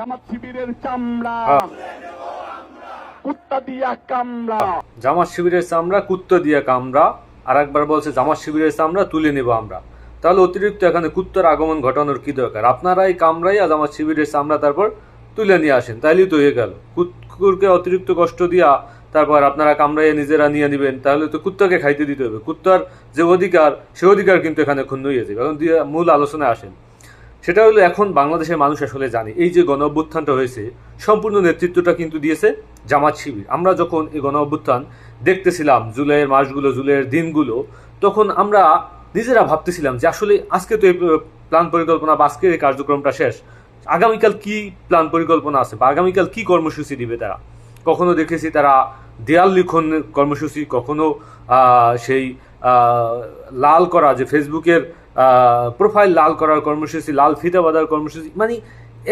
জামাত শিবিরের চামড়া। কুত্তা দিয়া কামড়া। জামাত শিবিরের চামড়া কুত্তা দিয়ে কামড়া। আর একবার বলছে জামাত শিবিরের চামড়া তুলে নেব আমরা। তাহলে অতিরিক্ত এখানে কুত্তার আগমন ঘটানোর কি দরকার? আপনারাই কামড়াই আর জামাত শিবিরের চামড়া তারপর তুলে নিয়ে আসেন। তাইলেই তো হয়ে গেল। কুকুরকে অতিরিক্ত কষ্ট দিয়া তারপর আপনারা কামড়াইয়ে নিজেরা নিয়ে নেবেন তাহলে তো কুত্তাকে খাইতে দিতে হবে। কুত্তার যে অধিকার সে অধিকার কিন্তু এখানে ক্ষুণ্ণ হয়ে যাবে। এখন দিয়ে মূল আলোচনায় আসেন। সেটা হলো এখন বাংলাদেশের মানুষ আসলে জানে। এই যে গণ অভ্যুত্থানটা হয়েছে, সম্পূর্ণ নেতৃত্বটা কিন্তু দিয়েছে জামাত শিবির। আমরা যখন এই গণ অভ্যুত্থান দেখতেছিলাম জুলাইয়ের মাসগুলো, জুলাইয়ের দিনগুলো, তখন আমরা নিজেরা ভাবতেছিলাম যে আসলে আজকে তো এই প্ল্যান পরিকল্পনা বা আজকের এই কার্যক্রমটা শেষ। আগামীকাল কি প্ল্যান পরিকল্পনা আছে বা আগামীকাল কি কর্মসূচি দিবে তারা? কখনো দেখেছি তারা দেয়াল লিখন কর্মসূচি, কখনো সেই লাল করা যে ফেসবুকের প্রোফাইল লাল করার কর্মসূচি, লাল ফিতা বাঁধার কর্মসূচি মানে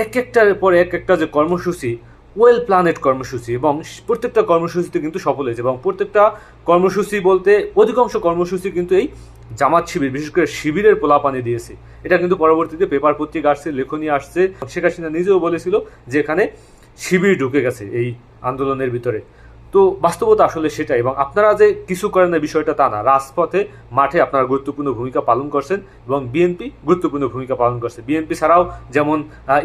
এক একটার পর এক একটা যে কর্মসূচি ওয়েল প্ল্যানেড কর্মসূচি এবং প্রত্যেকটা কর্মসূচিতে কিন্তু সফল হয়েছে এবং প্রত্যেকটা কর্মসূচি বলতে অধিকাংশ কর্মসূচি কিন্তু এই জামাত শিবির, বিশেষ করে শিবিরের পোলাপানি দিয়েছে। এটা কিন্তু পরবর্তীতে পেপার পত্রিকা আসছে লেখনী আসছে। শেখ হাসিনা নিজেও বলেছিল যে এখানে শিবির ঢুকে গেছে এই আন্দোলনের ভিতরে। তো বাস্তবতা আসলে সেটা এবং আপনারা যে কিছু করেন না বিষয়টা তা না। রাজপথে, মাঠে আপনারা গুরুত্বপূর্ণ ভূমিকা পালন করছেন এবং বিএনপি গুরুত্বপূর্ণ ভূমিকা পালন করছে। বিএনপি ছাড়াও যেমন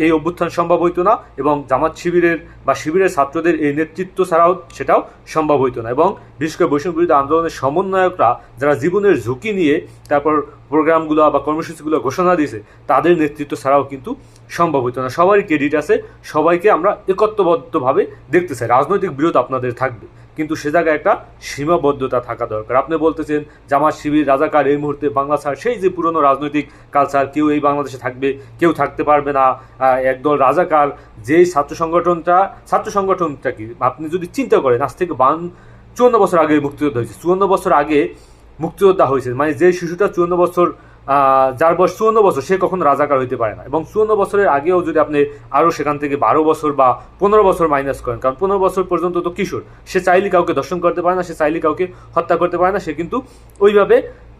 এই অভ্যুত্থান সম্ভব হইতো না এবং জামাত শিবিরের বা শিবিরের ছাত্রদের এই নেতৃত্ব ছাড়াও সেটাও সম্ভব হইতো না এবং বিশেষ করে বৈষম্য বিরোধী আন্দোলনের সমন্বয়করা যারা জীবনের ঝুঁকি নিয়ে তারপর প্রোগ্রামগুলো বা কর্মসূচিগুলো ঘোষণা দিয়েছে, তাদের নেতৃত্ব ছাড়াও কিন্তু সম্ভব হতো না। সবারই ক্রেডিট আছে, সবাইকে আমরা একত্রবদ্ধভাবে দেখতে চাই রাজনৈতিক বিরোধ আপনাদের থাকবে, কিন্তু সে জায়গায় একটা সীমাবদ্ধতা থাকা দরকার। আপনি বলতেছেন, জামাত শিবির, রাজাকার এই মুহূর্তে বাংলা ছাড়, সেই যে পুরনো রাজনৈতিক কালচার কেউ এই বাংলাদেশে থাকবে, কেউ থাকতে পারবে না। একদল রাজাকার, যেই ছাত্র সংগঠনটা ছাত্র সংগঠনটা কি? আপনি যদি চিন্তা করেন, আজ থেকে বান, চুয়ান্ন বছর আগে মুক্তিযুদ্ধ হয়েছে। চুয়ান্ন বছর আগে মুক্তিযোদ্ধা হয়েছে। মানে যে শিশুটা চুয়ান্ন বছর যার বয়স চুয়ান্ন বছর, সে কখনো রাজাকার হইতে পারে না। এবং চুয়ান্ন বছরের আগেও যদি আপনি আরও সেখান থেকে বারো বছর বা পনেরো বছর মাইনাস করেন, কারণ পনেরো বছর পর্যন্ত তো কিশোর, সে চাইলে কাউকে দর্শন করতে পারে না, সে চাইলে কাউকে হত্যা করতে পারে না, সে কিন্তু ওইভাবে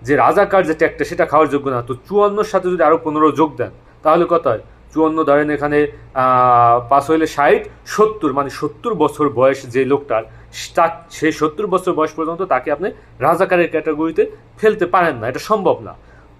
যে রাজাকার যে ট্যাগটা, সেটা খাওয়ার যোগ্য না। তো চুয়ান্নর সাথে যদি আরও পনেরো যোগ দেন, তাহলে কত হয়? চুয়ান্ন ধরেন এখানে পাস হইলে ষাট, সত্তর মানে সত্তর বছর বয়স যে লোকটার সেই সত্তর বছর বয়স পর্যন্ত তাকে আপনি রাজাকারের ক্যাটাগরিতে ফেলতে পারেন না, এটা সম্ভব না।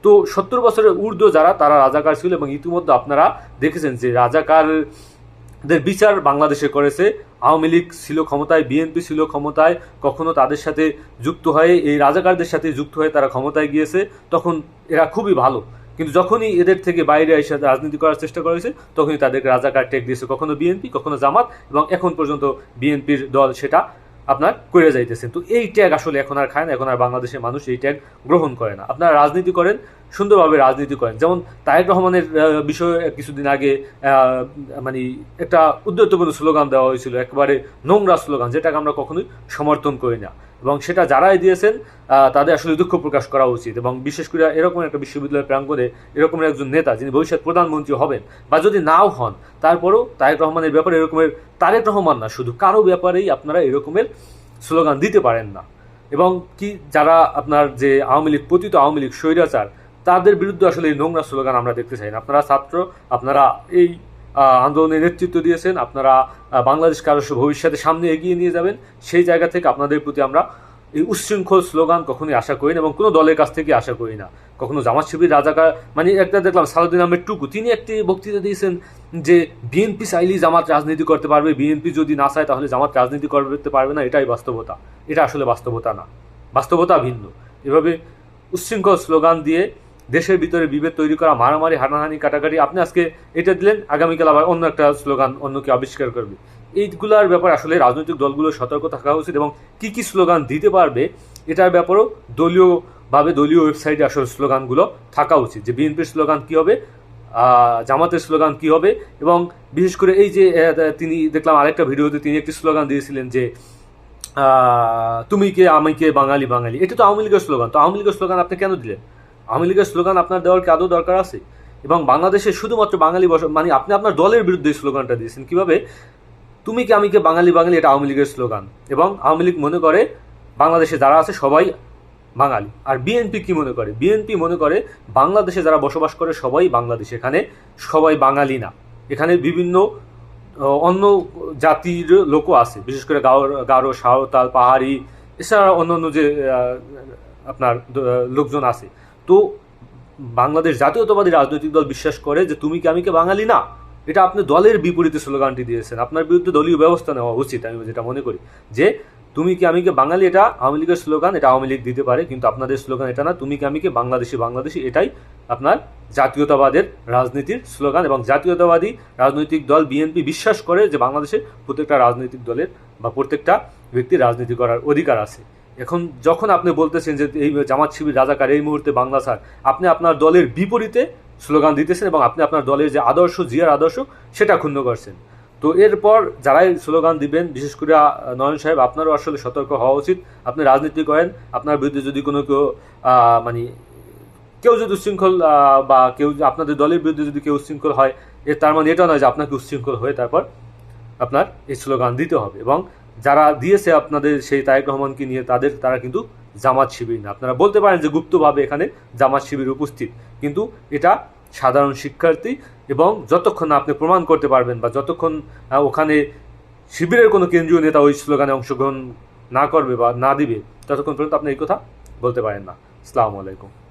তো সত্তর বছরের ঊর্ধ্ব যারা, তারা রাজাকার ছিল এবং ইতিমধ্যে আপনারা দেখেছেন যে রাজাকারদের বিচার বাংলাদেশে করেছে। আওয়ামী লীগ ছিল ক্ষমতায়, বিএনপি ছিল ক্ষমতায়, কখনো তাদের সাথে যুক্ত হয়ে, এই রাজাকারদের সাথে যুক্ত হয়ে তারা ক্ষমতায় গিয়েছে, তখন এরা খুবই ভালো। কিন্তু যখনই এদের থেকে বাইরে এসে রাজনীতি করার চেষ্টা করেছে, তখনই তাদেরকে রাজাকার টেক দিয়েছে, কখনো বিএনপি, কখনো জামাত, এবং এখন পর্যন্ত বিএনপির দল সেটা আপনার করে যাইতেছেন। তো এই ট্যাগ আসলে এখন আর খায় না, এখন আর বাংলাদেশের মানুষ এই ট্যাগ গ্রহণ করে না। আপনারা রাজনীতি করেন, সুন্দরভাবে রাজনীতি করেন। যেমন তায়েক রহমানের বিষয়ে কিছুদিন আগে মানে একটা উদ্যতপূর্ণ স্লোগান দেওয়া হয়েছিল, একবারে নোংরা স্লোগান, যেটাকে আমরা কখনোই সমর্থন করি না। এবং সেটা যারাই দিয়েছেন তাদের আসলে দুঃখ প্রকাশ করা উচিত। এবং বিশেষ করে এরকম একটা বিশ্ববিদ্যালয়ের প্রাঙ্গণে এরকম একজন নেতা, যিনি ভবিষ্যৎ প্রধানমন্ত্রী হবেন বা যদি নাও হন, তারপরও তারেক রহমানের ব্যাপারে এরকমের তারেক রহমান না, শুধু কারও ব্যাপারেই আপনারা এরকমের স্লোগান দিতে পারেন না। এবং কি যারা আপনার যে আওয়ামী লীগ, পতিত আওয়ামী লীগ, স্বৈরাচার, তাদের বিরুদ্ধে আসলে এই নোংরা স্লোগান আমরা দেখতে চাই না। আপনারা ছাত্র, আপনারা এই আহ, আন্দোলনের নেতৃত্ব দিয়েছেন। আপনারা বাংলাদেশকে আরও ভবিষ্যতে সামনে এগিয়ে নিয়ে যাবেন। সেই জায়গা থেকে আপনাদের প্রতি আমরা এই উচ্ছৃঙ্খল স্লোগান কখনোই আশা করি না এবং কোনো দলের কাছ থেকে আশা করি না। কখনো জামাত শিবির রাজাকার মানে একটা দেখলাম সালাউদ্দিন আহমেদ টুকু তিনি একটি বক্তৃতা দিয়েছেন যে বিএনপি চাইলেই জামাত রাজনীতি করতে পারবে বিএনপি যদি না চায় তাহলে জামাত রাজনীতি করতে পারবে না এটাই বাস্তবতা। এটা আসলে বাস্তবতা না। বাস্তবতা ভিন্ন। এভাবে উচ্ছৃঙ্খল স্লোগান দিয়ে দেশের ভিতরে বিভেদ তৈরি করা, মারামারি, হানাহানি, কাটাকাটি, আপনি আজকে এটা দিলেন, আগামীকাল আবার অন্য একটা স্লোগান অন্যকে আবিষ্কার করবে। এইগুলার ব্যাপারে আসলে রাজনৈতিক দলগুলো সতর্ক থাকা উচিত এবং কি কি স্লোগান দিতে পারবে, এটার ব্যাপারেও দলীয়ভাবে দলীয় ওয়েবসাইটে আসলে স্লোগানগুলো থাকা উচিত। যে বিএনপির স্লোগান কি হবে জামাতের স্লোগান কি হবে এবং বিশেষ করে এই যে তিনি দেখলাম আরেকটা ভিডিওতে তিনি একটি স্লোগান দিয়েছিলেন যে তুমি কে, আমি কে, বাঙালি বাঙালি। এটা তো আওয়ামী লীগের স্লোগান। তো আওয়ামী লীগের স্লোগান আপনি কেন দিলেন? আওয়ামী লীগের স্লোগান আপনার দেওয়ার কি আদৌ দরকার আছে? এবং বাংলাদেশে শুধুমাত্র বাঙালি বস মানে আপনি আপনার দলের বিরুদ্ধে স্লোগানটা দিয়েছেন। কীভাবে? তুমি কি আমি কে বাঙালি বাঙালি এটা আওয়ামী লীগের স্লোগান? এবং আওয়ামী লীগ মনে করে বাংলাদেশে যারা আছে সবাই বাঙালি। আর বিএনপি কি মনে করে? বিএনপি মনে করে বাংলাদেশে যারা বসবাস করে সবাই বাংলাদেশ। এখানে সবাই বাঙালি না। এখানে বিভিন্ন অন্য জাতির লোকও আছে। বিশেষ করে গাও গারো, সাঁওতাল, পাহাড়ি, এছাড়া অন্য অন্য যে আপনার লোকজন আছে। তো বাংলাদেশ জাতীয়তাবাদী রাজনৈতিক দল বিশ্বাস করে যে তুমি কি আমি কে বাঙালি? না। এটা আপনি দলের বিপরীতে স্লোগানটি দিয়েছেন। আপনার বিরুদ্ধে দলীয় ব্যবস্থা নেওয়া উচিত, আমি যেটা মনে করি। যে তুমি কি আমি কে বাঙালি? এটা আওয়ামী লীগের স্লোগান, এটা আওয়ামী লীগ দিতে পারে, কিন্তু আপনাদের স্লোগান এটা না। তুমি কি আমি কে বাংলাদেশি? বাংলাদেশি, এটাই আপনার জাতীয়তাবাদের রাজনীতির স্লোগান এবং জাতীয়তাবাদী রাজনৈতিক দল বিএনপি বিশ্বাস করে যে বাংলাদেশে প্রত্যেকটা রাজনৈতিক দলের বা প্রত্যেকটা ব্যক্তির রাজনীতি করার অধিকার আছে। এখন যখন আপনি বলতেছেন যে এই জামাত শিবির রাজাকার, এই মুহূর্তে বাংলা স্যার, আপনি আপনার দলের বিপরীতে স্লোগান দিতেছেন এবং আপনি আপনার দলের যে আদর্শ, জিয়ার আদর্শ, সেটা ক্ষুণ্ণ করছেন। তো এরপর যারাই স্লোগান দিবেন, বিশেষ করে নয়ন সাহেব, আপনারও আসলে সতর্ক হওয়া উচিত। আপনি রাজনীতি করেন, আপনার বিরুদ্ধে যদি কোনো কেউ মানে কেউ যদি উচ্ছৃঙ্খল বা কেউ আপনাদের দলের বিরুদ্ধে যদি কেউ উচ্ছৃঙ্খল হয় এর তার মানে এটা নয় যে আপনাকে উচ্ছৃঙ্খল হয়ে তারপর আপনার এই স্লোগান দিতে হবে এবং যারা দিয়েছে আপনাদের সেই তায়েক রহমানকে নিয়ে, তাদের, তারা কিন্তু জামাত শিবির না। আপনারা বলতে পারেন যে গুপ্তভাবে এখানে জামাত শিবির উপস্থিত। কিন্তু এটা সাধারণ শিক্ষার্থী এবং যতক্ষণ আপনি প্রমাণ করতে পারবেন বা যতক্ষণ ওখানে শিবিরের কোনো কেন্দ্রীয় নেতা ওই স্লোগানে অংশগ্রহণ না করবে বা না দিবে, ততক্ষণ পর্যন্ত আপনি এই কথা বলতে পারেন না। আসসালামু আলাইকুম।